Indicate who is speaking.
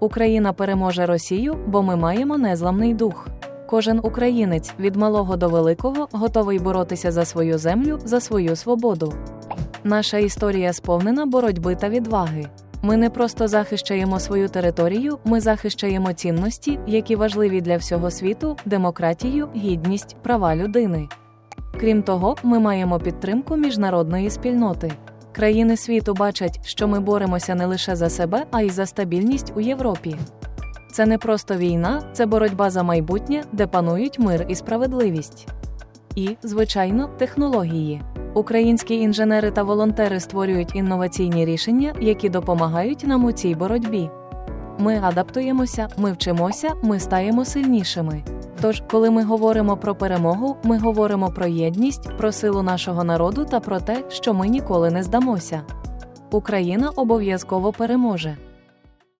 Speaker 1: Україна переможе Росію, бо ми маємо незламний дух. Кожен українець від малого до великого готовий боротися за свою землю, за свою свободу. Наша історія сповнена боротьби та відваги. Ми не просто захищаємо свою територію, ми захищаємо цінності, які важливі для всього світу: демократію, гідність, права людини. Крім того, ми маємо підтримку міжнародної спільноти. Країни світу бачать, що ми боремося не лише за себе, а й за стабільність у Європі. Це не просто війна, це боротьба за майбутнє, де панують мир і справедливість. І, звичайно, технології. Українські інженери та волонтери створюють інноваційні рішення, які допомагають нам у цій боротьбі. Ми адаптуємося, ми вчимося, ми стаємо сильнішими. Тож, коли ми говоримо про перемогу, ми говоримо про єдність, про силу нашого народу та про те, що ми ніколи не здамося. Україна обов'язково переможе.